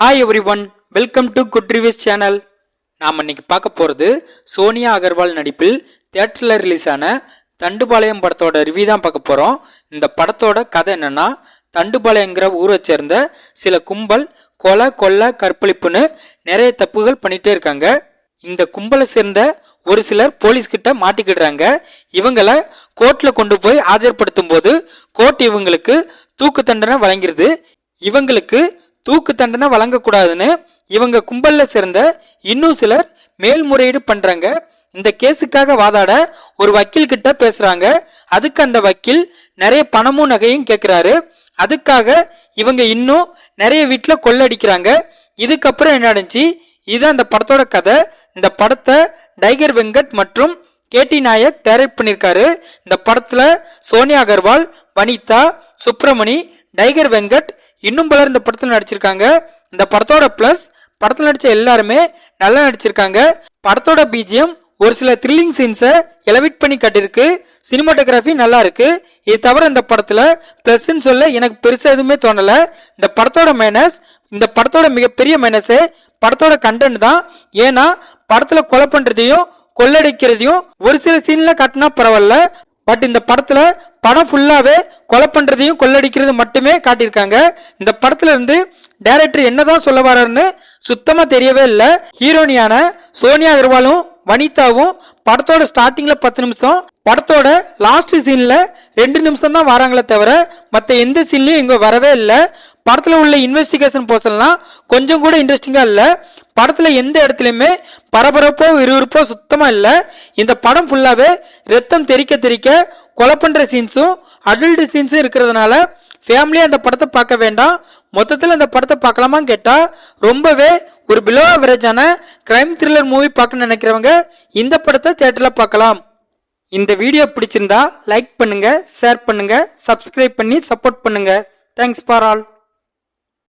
Hi everyone welcome to good reviews channel நாம் இன்னைக்கு பார்க்க போகிறது சோனியா அகர்வால் நடிப்பில் தியேட்டரில் ரிலீஸ் ஆன தண்டுபாளையம் படத்தோட ரிவ்யூ தான் பார்க்க போகிறோம் இந்த படத்தோட கதை என்னென்னா தண்டுபாளையங்கிற ஊரை சேர்ந்த சில கும்பல் கொலை கொள்ளை கற்பழிப்புன்னு நிறைய தப்புகள் பண்ணிகிட்டே இருக்காங்க. இந்த கும்பலை சேர்ந்த ஒரு சிலர் போலீஸ்கிட்ட மாட்டிக்கிடுறாங்க. இவங்களை கோர்ட்டில் கொண்டு போய் ஆஜர்படுத்தும் போது கோர்ட் இவங்களுக்கு தூக்கு தண்டனை வழங்கிருது இவங்களுக்கு தூக்கு தண்டனை வழங்கக்கூடாதுன்னு இவங்க கும்பல்ல சேர்ந்த இன்னும் சிலர் மேல்முறையீடு பண்றாங்க. இந்த கேஸுக்காக வாதாட ஒரு வக்கீல் கிட்ட பேசுறாங்க. அதுக்கு அந்த வக்கீல் நிறைய பணமும் நகையும் கேட்கிறாரு அதுக்காக இவங்க இன்னும் நிறைய வீட்டில் கொள்ளடிக்கிறாங்க. இதுக்கப்புறம் என்ன நடந்துச்சு? இதுதான் இந்த படத்தோட கதை. இந்த படத்தை டைகர் வெங்கட் மற்றும் கேடி நாயக் டைரக்ட் பண்ணியிருக்காரு. இந்த படத்தில் சோனியா அகர்வால் வனிதா சுப்பிரமணி டைகர் வெங்கட் இன்னும் பலர் இந்த படத்தில் நடிச்சிருக்காங்க. இந்த படத்தோட ப்ளஸ் படத்தில் நடித்த எல்லாருமே நல்லா நடிச்சிருக்காங்க. படத்தோட பிஜிஎம் ஒரு சில த்ரில்லிங் சீன்ஸை எலவிட் பண்ணி கட்டியிருக்கு. சினிமாட்டோகிராஃபி நல்லா இருக்கு. இது தவிர இந்த படத்தில் ப்ளஸ்ன்னு சொல்ல எனக்கு பெருசாக எதுவுமே தோணலை. இந்த படத்தோட மைனஸ் இந்த படத்தோட மிகப்பெரிய மைனஸே படத்தோட கண்டென்ட் தான். ஏன்னா படத்தில் கொலை பண்ணுறதையும் கொள்ளடிக்கிறதையும் ஒரு சில சீனில் காட்டினா பரவாயில்ல. பட் இந்த படத்துல படம் ஃபுல்லாவே கொலை பண்றதையும் கொள்ளடிக்கிறது மட்டுமே காட்டியிருக்காங்க. இந்த படத்துல இருந்து டைரக்டர் என்னதான் சொல்ல வர்றாருன்னு சுத்தமா தெரியவே இல்லை. ஹீரோனியான சோனியா அகர்வாலும் வனிதாவும் படத்தோட ஸ்டார்டிங்ல பத்து நிமிஷம் படத்தோட லாஸ்ட் சீன்ல ரெண்டு நிமிஷம் தான் வராங்களே தவிர மற்ற எந்த சீன்லயும் இங்க வரவே இல்லை. படத்துல உள்ள இன்வெஸ்டிகேஷன் போர்ஷன்லாம் கொஞ்சம் கூட இன்ட்ரெஸ்டிங்கா இல்லை. படத்துல எந்த இடத்துலயுமே பரபரப்போ விறுவிறுப்போ சுத்தமா இல்ல. இந்த படம் ஃபுல்லாவே ரத்தம் தெறிக்க தெறிக்க கொலை பண்ற சீன்ஸும் அடல்ட் சீன்ஸும் இருக்கிறதுனால ஃபேமிலியா அந்த படத்தை பார்க்க வேண்டாம். மொத்தத்தில் அந்த படத்தை பார்க்கலாமான்னு கேட்டால் ரொம்பவே ஒரு பிலோ அவரேஜான கிரைம் த்ரில்லர் மூவி பார்க்கணும்னு நினைக்கிறவங்க இந்த படத்தை தேட்டரில் பார்க்கலாம். இந்த வீடியோ பிடிச்சிருந்தா லைக் பண்ணுங்கள் ஷேர் பண்ணுங்கள் சப்ஸ்கிரைப் பண்ணி சப்போர்ட் பண்ணுங்கள் தேங்க்ஸ் ஃபார் ஆல்